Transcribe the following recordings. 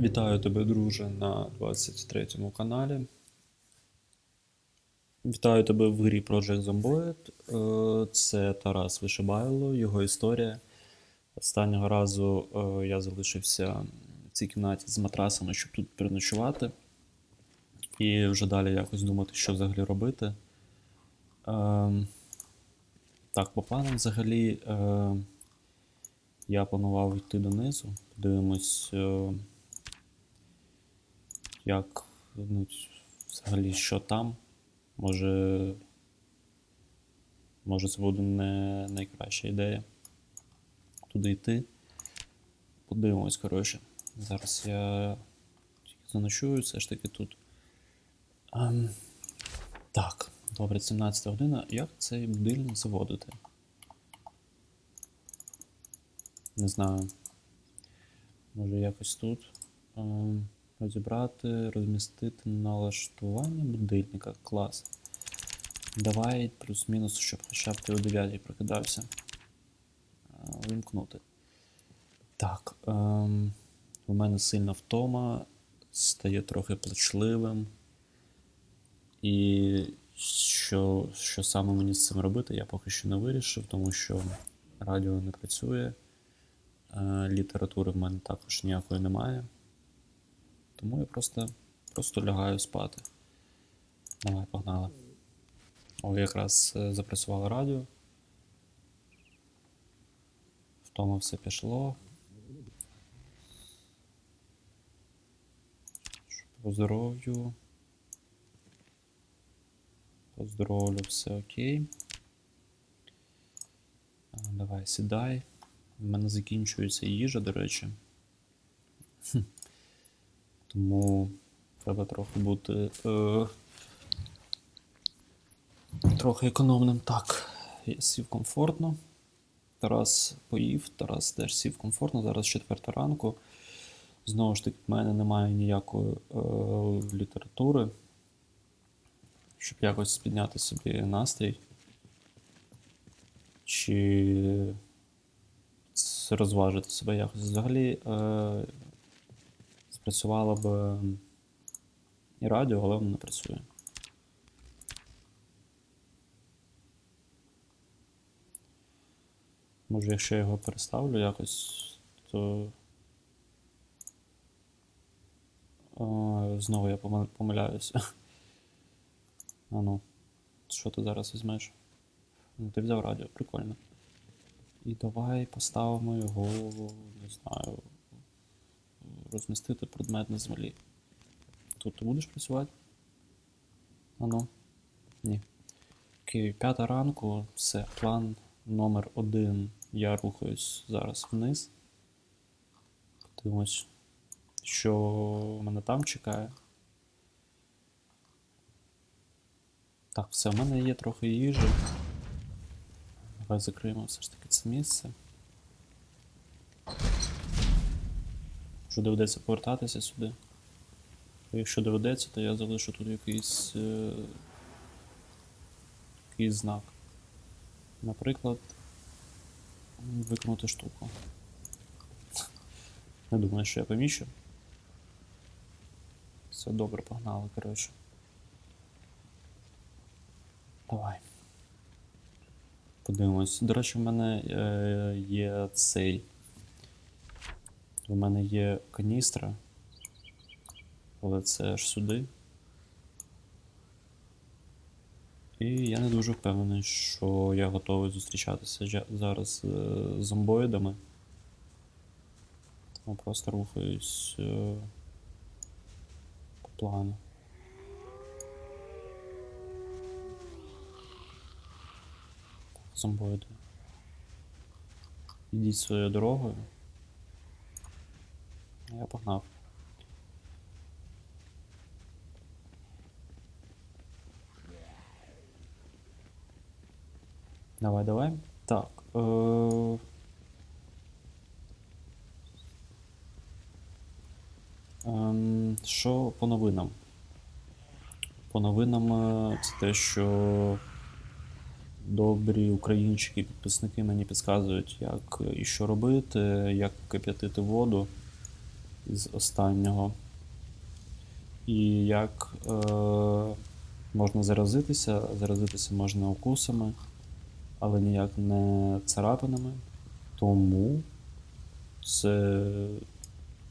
Вітаю тебе, друже, на 23 каналі. Вітаю тебе в грі Project Zomboid. Е, Це Тарас Вишибайло, його історія. Останнього разу е, я залишився в цій кімнаті з матрасами, щоб тут переночувати. І вже далі якось думати, що взагалі робити. Е, Так, по планам взагалі я планував йти донизу. Подивимось. Як ну, взагалі що там. Може. Може це буде не найкраща ідея. Туди йти. Подивимось, коротше. Зараз я тільки заночую, все ж таки тут. Ем, так, добре, 17 година. Як цей будильник заводити? Не знаю. Може якось тут. Ем, розібрати, розмістити налаштування будильника. Клас. Давай плюс-мінус, щоб хоча б ти о 9 прокидався. Е, Вимкнути. Так. Ем, у мене сильна втома, стає трохи плачливим. І що, що саме мені з цим робити, я поки що не вирішив, тому що радіо не працює. Е, літератури в мене також ніякої немає. Тому я просто, просто лягаю спати. Давай, погнали. О, якраз е, запрацювало радіо. Втома все пішло. По здоров'ю. По здоров'ю все окей. Давай, сідай. У мене закінчується їжа, до речі. Тому треба трохи бути е, трохи економним. Так, я сів комфортно. Тарас поїв, Тарас теж сів комфортно. Зараз четверта ранку. Знову ж таки, в мене немає ніякої е, літератури, щоб якось підняти собі настрій. Чи розважити себе якось. Взагалі е, спрацювало б ем, і радіо, але воно не працює. Може, якщо я його переставлю якось, то. О, знову я помиляюся. А ну, що ти зараз візьмеш? Ну, ти взяв радіо, прикольно. І давай поставимо його, не знаю, розмістити предмет на землі. Тут ти будеш працювати? А ну? Ні. Окей, п'ята ранку, все, план номер один. Я рухаюсь зараз вниз. Подивимось, що мене там чекає. Так, все, в мене є трохи їжі. Давай закриємо все ж таки це місце. Що доведеться повертатися сюди. Якщо доведеться, то я залишу тут якийсь, е... якийсь знак. Наприклад, виконати штуку. Не думаю, що я поміщу. Все добре, погнали, коротше. Давай. Подивимось. До речі, в мене е, є цей. У мене є каністра. Але це аж сюди. І я не дуже впевнений, що я готовий зустрічатися зараз е, з зомбоїдами. Тому просто рухаюсь е, по плану. Зомбоїди. Ідіть своєю дорогою. Я погнав. Давай, давай. Так. Е... Ем, що по новинам? По новинам е, це те, що добрі українчики, підписники мені підказують, як і що робити, як кип'ятити воду. Із останнього. І як е, можна заразитися? Заразитися можна укусами, але ніяк не царапинами. Тому це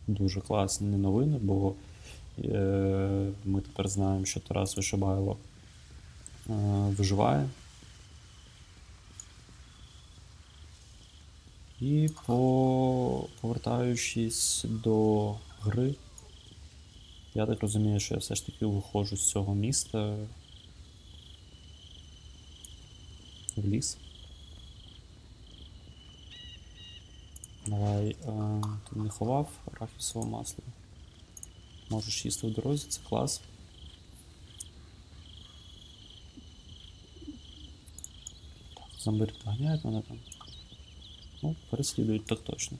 дуже класні новини, бо е, ми тепер знаємо, що Тарас Вишибайло е, виживає. І по повертаючись до гри, я так розумію, що я все ж таки виходжу з цього міста в ліс. Давай, е, ти не ховав арахісове масло. Можеш їсти в дорозі, це клас. Так, зомбирі доганяють мене там. Ну, переслідують так точно.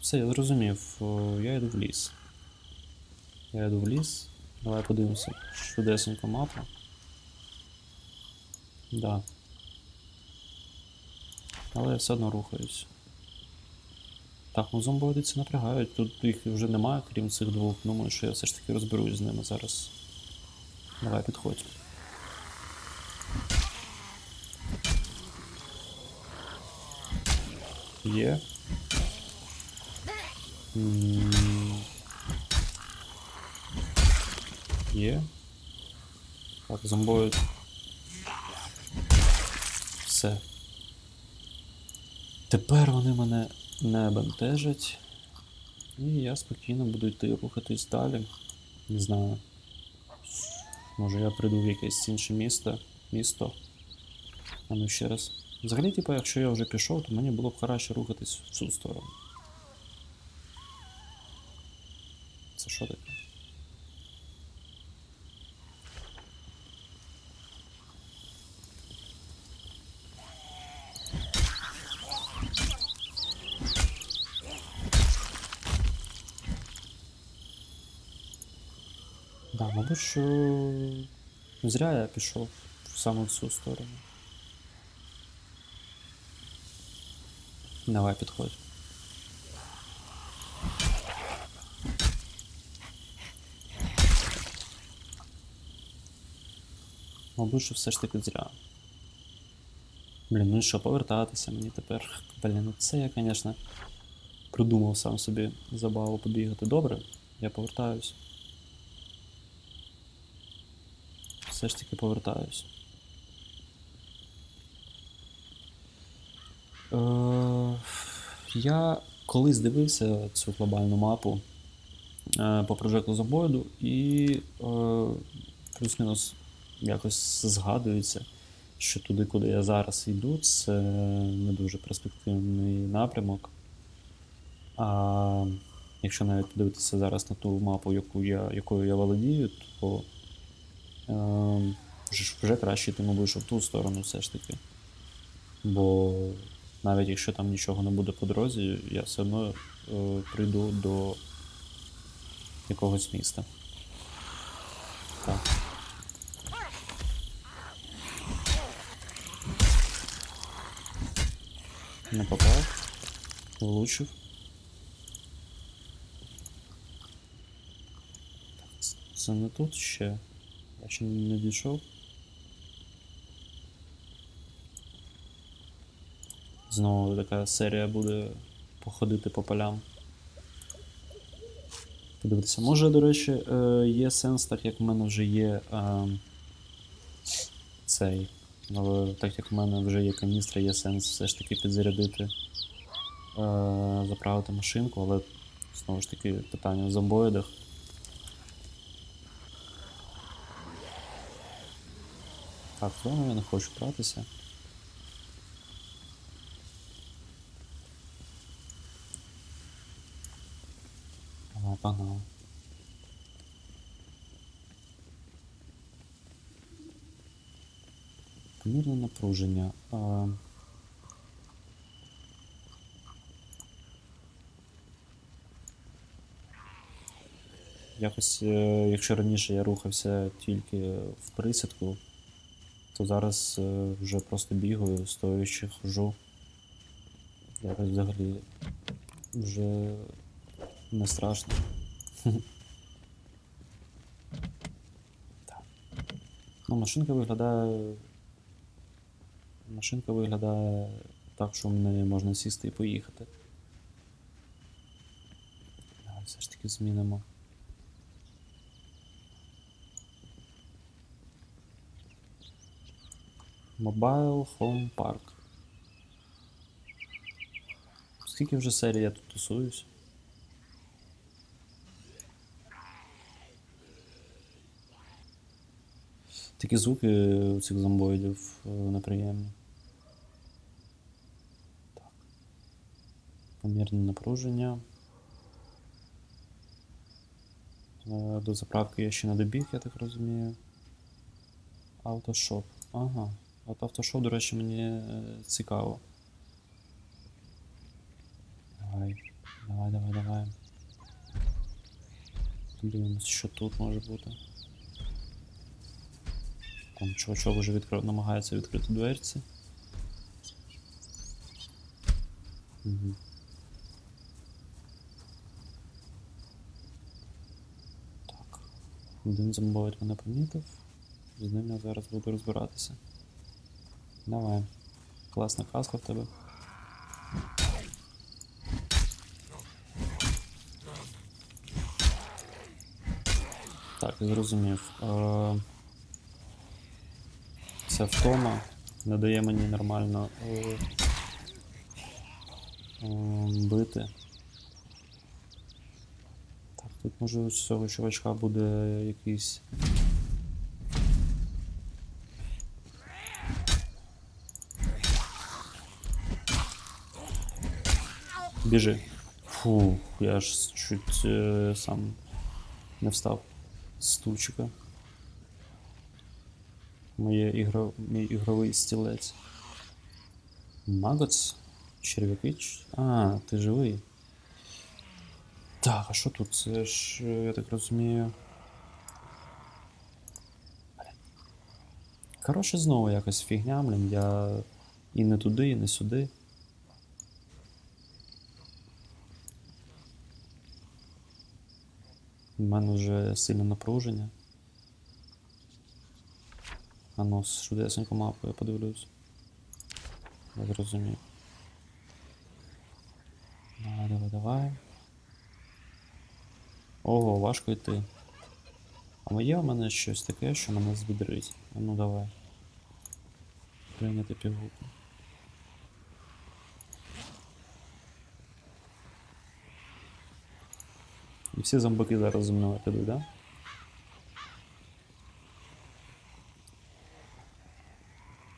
Все, я зрозумів. Я йду в ліс. Я йду в ліс. Давай подивимося швидесенько мапу. Да. Але я все одно рухаюсь. Так, ну зомбоїди це напрягають. Тут їх вже немає, крім цих двох. Думаю, що я все ж таки розберусь з ними зараз. Давай підходь. Є. Є. Так, зомбоїд. Все. Тепер вони мене не бентежать. І я спокійно буду йти рухатись далі. Не знаю. Може я прийду в якесь інше місто. Місто. А ну ще раз. Взагалі, типу, якщо я вже пішов, то мені було б краще рухатись в цю сторону. Це що таке? Да, мабуть, що зря я пішов в саме в цю сторону. Давай підходь. Мабуть, що все ж таки зря. Блін, ну що, повертатися мені тепер. Блін, ну це я, звісно, придумав сам собі забаву побігати. Добре, я повертаюсь. Все ж таки повертаюсь. Я колись дивився цю глобальну мапу е, по прожекту Зомбоїду і е, плюс-мінус якось згадується, що туди, куди я зараз йду, це не дуже перспективний напрямок. А якщо навіть подивитися зараз на ту мапу, яку я, якою я володію, то е, вже, краще йти, мабуть, в ту сторону все ж таки. Бо навіть якщо там нічого не буде по дорозі, я все одно е, прийду до якогось міста. Так. Не попав. Влучив. Це не тут ще. Я ще не дійшов. Знову така серія буде походити по полям. Подивитися. Може, до речі, е, є сенс, так як в мене вже є е, цей. е, Так як в мене вже є каністра, є сенс все ж таки підзарядити, е, заправити машинку, але знову ж таки питання в зомбоїдах. Так, знову я не хочу братися. Ага, погнали. Помірне напруження. А... Якось, е, якщо раніше я рухався тільки в присідку, то зараз е, вже просто бігаю, стоячи, хожу. Якось взагалі вже Не страшно. Так. Ну, машинка виглядає. Машинка виглядає так, що в неї можна сісти і поїхати. Давай все ж таки змінимо. Mobile Home Park. Скільки вже серій я тут тусуюсь? Такі звуки у цих зомбоїдів е, неприємні. Так. Помірне напруження. Е, До заправки я ще не добіг, я так розумію. Автошоп. Ага. От автошоп, до речі, мені е, цікаво. Давай, давай, давай, давай. Подивимось, що тут може бути. Там чувачок вже відкрив, намагається відкрити дверці. Угу. Так. Один зомбоїд мене помітив. З ним я зараз буду розбиратися. Давай. Класна каска в тебе. Так, зрозумів. Е, Ця втома не дає мені нормально е, е, бити. Так, тут може у цього чувачка буде якийсь. Біжи. Фу, я ж чуть е, сам не встав з стульчика. Моє ігро... Мій ігровий стілець. Магоц? Черв'яки? А, ти живий. Так, а що тут? Це ж, е, я так розумію. Коротше, знову якась фігня, блін, я і не туди, і не сюди. У мене вже сильне напруження. А ну, швидесенько мапу я подивлюсь. Я зрозумів. Давай, давай, давай. Ого, важко йти. А моє у мене щось таке, що мене звідрить. А ну давай. Прийняти пігулку. І всі зомбаки зараз зі мною підуть, да?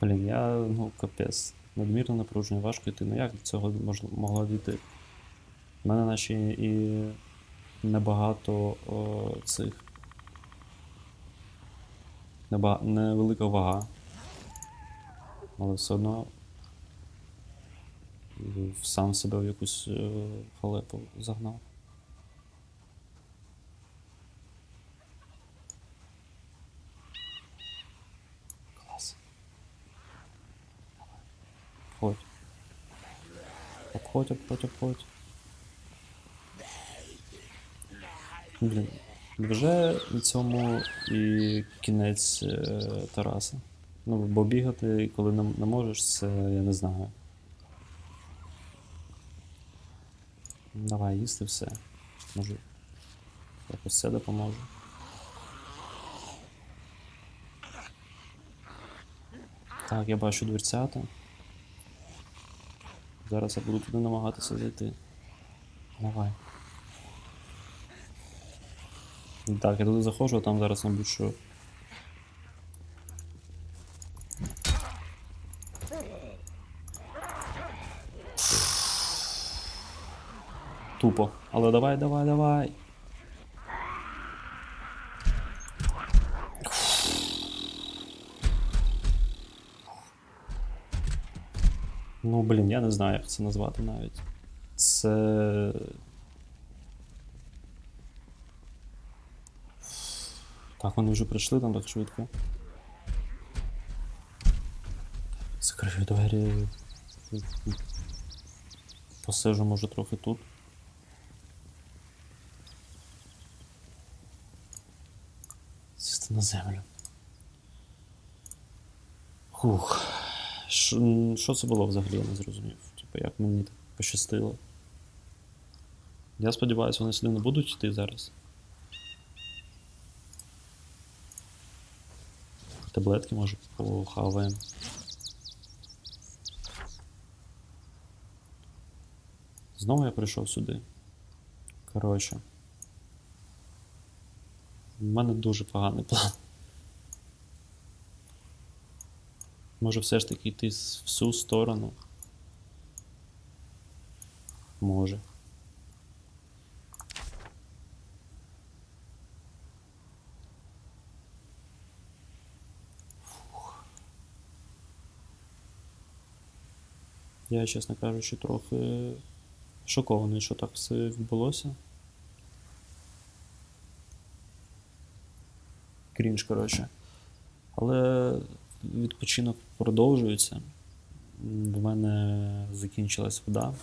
Блін, я, ну, капець. Надмірно напруження, важко йти. Ну як до цього мож, могло дійти? У мене наче і небагато о, цих. Неба... Невелика вага. Але все одно сам себе в якусь е, халепу загнав. Клас. Обходь. Обходь, обходь, обходь. Блін. Вже на цьому і кінець е, Тараса. Ну, бо бігати, коли не, не можеш, це я не знаю. Давай їсти все. Може. Якось це допоможе. Так, я бачу дверцята. Зараз я буду туди намагатися зайти. Давай. Так, я туди заходжу, а там зараз, мабуть, що. Тупо. Але давай, давай, давай. Ну, блін, я не знаю, як це назвати навіть. Це. Так, вони вже прийшли там так швидко. Закрию двері. Посижу, може, трохи тут. Сісти на землю. Хух. Що це було взагалі, я не зрозумів. Типу, як мені так пощастило. Я сподіваюся, вони сюди не будуть йти зараз. Таблетки може похаваємо. Знову я прийшов сюди. Коротше. У мене дуже поганий план. Може все ж таки йти в цю сторону. Може. Фух. Я, чесно кажучи, трохи шокований, що так все відбулося. Крінж, коротше. Але відпочинок продовжується. В мене закінчилась вода.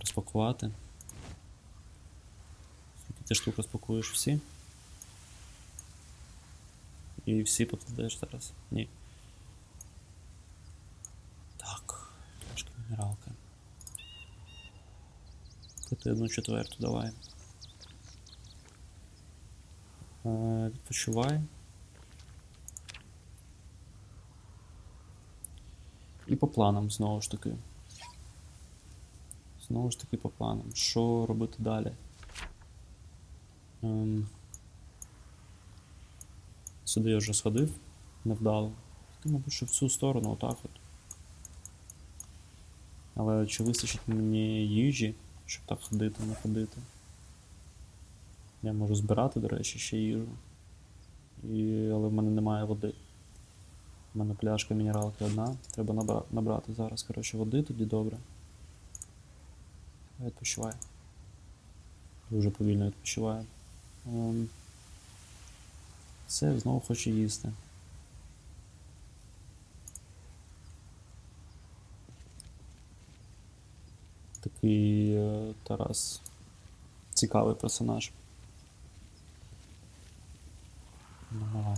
Розпакувати. Скільки ти штук розпакуєш всі? І всі покладеш зараз? Ні. Так, трошки мінералка. Ти одну четверту давай. Е, Відпочивай. І по планам знову ж таки. Знову ж таки по планам. Що робити далі? Ем... Сюди я вже сходив, невдало. Мабуть, що в цю сторону, отак от. Але чи вистачить мені їжі, щоб так ходити, не ходити? Я можу збирати, до речі, ще їжу. І... Але в мене немає води. У мене пляшка мінералки одна. Треба набра... набрати зараз, коротше, води тоді добре. Відпочиваю. Дуже повільно відпочиваю. Ем... Все, знову хочу їсти. Такий е, Тарас. Цікавий персонаж. Давай.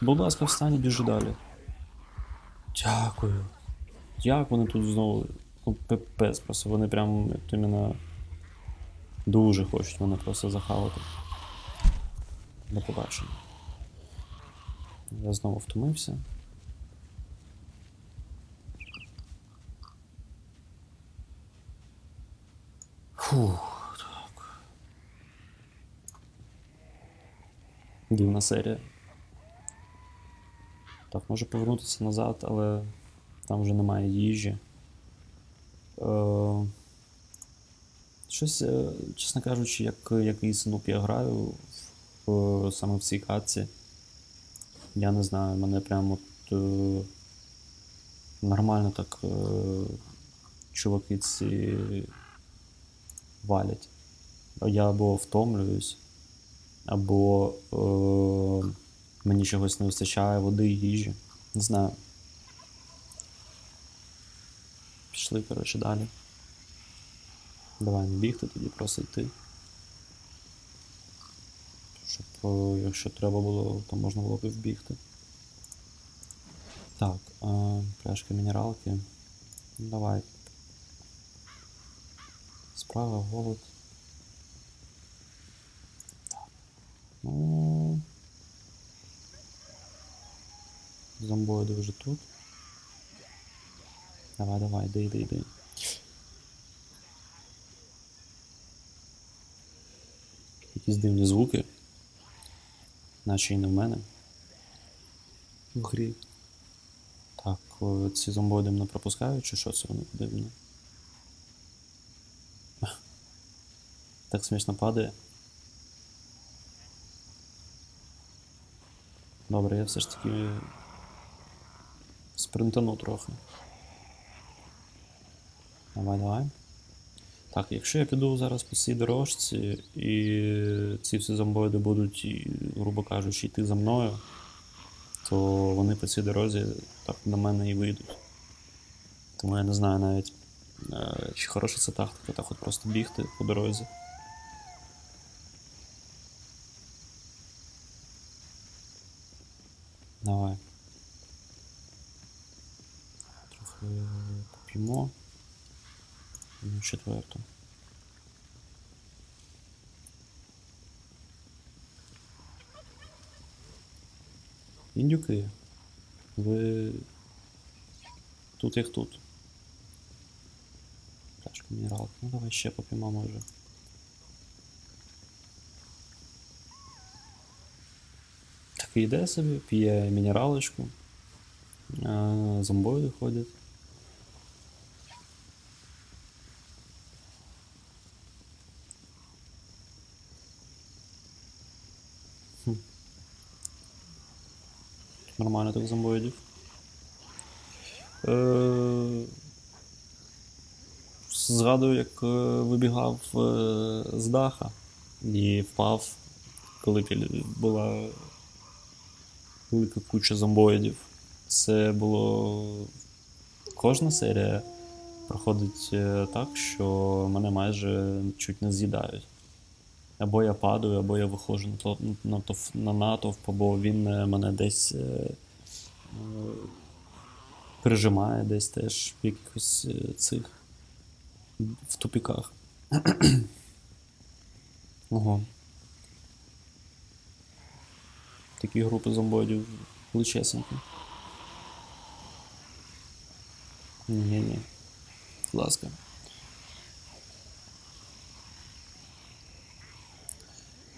Будь ласка, встань і біжи далі. Дякую. Як вони тут знову. Ну, пипець просто. Вони прям іменно дуже хочуть мене просто захавати. До побачення. Я знову втомився. Фух, так. Дивна серія. Так, можу повернутися назад, але там вже немає їжі. Е, щось, е, чесно кажучи, як якийсь нуб я граю в, саме в цій катці. Я не знаю, мене прямо от, е, нормально так е, чуваки ці валять. Я або втомлююсь, або е, мені чогось не вистачає води їжі. Не знаю. Пішли, коротше, далі. Давай не бігти, тоді просто йти. Щоб, е, якщо треба було, то можна було б і вбігти. Так, е, пляшка мінералки. Давай. Справа, голод. Так. Ну. Зомбоїди вже тут. Давай, давай, йди, йди, йди. Якісь дивні звуки. Наче і не в мене. В грі. Так, ці зомбоїди мене пропускають, чи що це вони дивні? Так смішно падає. Добре, я все ж таки спринтану трохи. Давай, давай. Так, якщо я піду зараз по цій дорожці, і ці всі зомбоїди будуть, грубо кажучи, йти за мною, то вони по цій дорозі так на мене і вийдуть. Тому я не знаю навіть, е, чи хороша це тактика, так от просто бігти по дорозі. Давай. Поп'ємо. Ну, четверту. Індюки. Ви тут як тут. Пляшка мінералки. Ну давай ще поп'ємо може. Так і собі, п'є мінералочку. А, зомбоїди Нормально так зомбоїдів. Е, Згадую, як е, вибігав е, з даха і впав, коли була велика куча зомбоїдів. Це було. Кожна серія проходить так, що мене майже чуть не з'їдають. Або я падаю, або я виходжу на, на, на натовп, або він е, мене десь е, е, прижимає, десь теж в якихось е, цих в тупіках. Ого. Такі групи зомбоїдів величесенькі. Ні-ні. Будь ласка.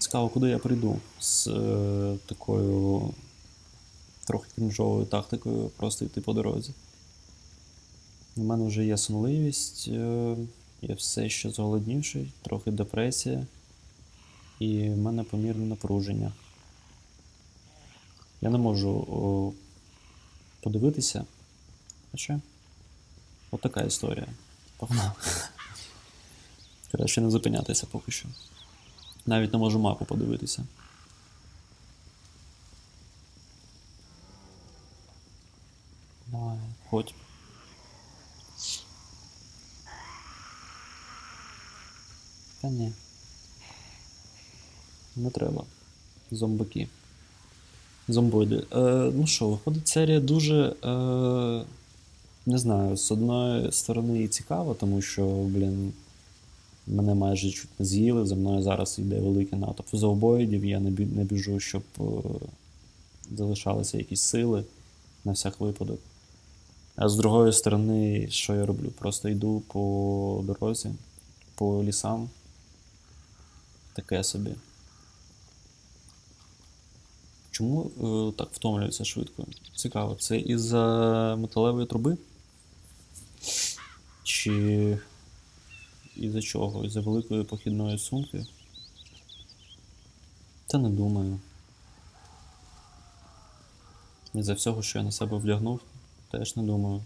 Цікаво, куди я прийду з е, такою трохи крінжовою тактикою просто йти по дорозі. У мене вже є сонливість, е, я все ще зголоднівший, трохи депресія, і в мене помірне напруження. Я не можу о, подивитися. Хоча. От така історія. Погнав. Краще не зупинятися поки що. Навіть не можу мапу подивитися. Давай, ходь. Та ні. Не треба. Зомбаки. Зомбоїди. Е, ну що, виходить, серія дуже. Е, не знаю, з одної сторони і цікаво, тому що, блін, мене майже чуть не з'їли. За мною зараз йде великий натовп зомбоїдів, я не біжу, щоб е, залишалися якісь сили на всяк випадок. А з другої сторони, що я роблю? Просто йду по дорозі, по лісам. Таке собі. Чому е, так втомлюється швидко? Цікаво, це із-за металевої труби? Чи із-за чого? Із-за великої похідної сумки? Та не думаю. Із-за всього, що я на себе вдягнув, теж не думаю.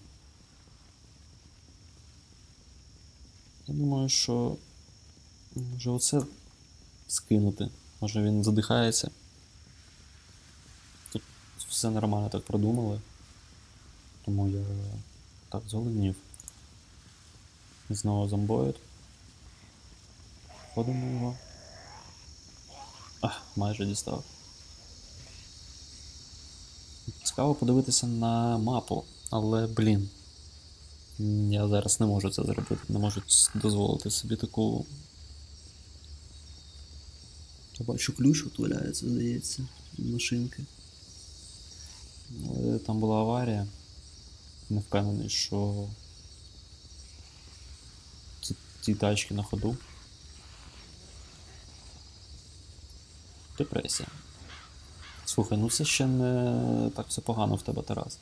Я думаю, що може оце скинути. Може він задихається. Тут все нормально так продумали. Тому я так зголоднів. Знову зомбоїд. Ходимо його. А, майже дістав. Цікаво подивитися на мапу, але, блін. Я зараз не можу це зробити, не можу дозволити собі таку. Я бачу ключ от валяється, здається, машинки. Але там була аварія. Не впевнений, що ці, ці тачки на ходу. Депресія. Слухай, ну це ще не так все погано в тебе, Тарас.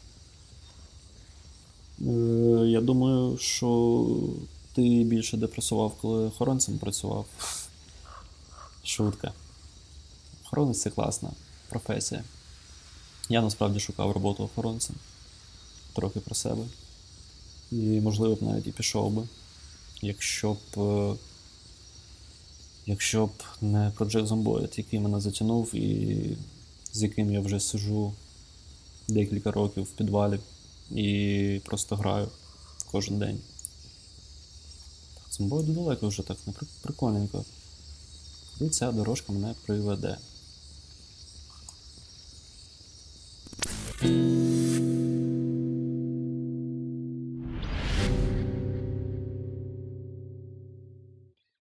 Е, я думаю, що ти більше депресував, коли охоронцем працював. Шутка. Охоронець це класна професія. Я насправді шукав роботу охоронцем. Трохи про себе. І, можливо, б навіть і пішов би. Якщо б. Якщо б не Project Zomboid, який мене затягнув і з яким я вже сижу декілька років в підвалі і просто граю кожен день. Так, далеко вже так, ну, прикольненько. Куди ця дорожка мене приведе?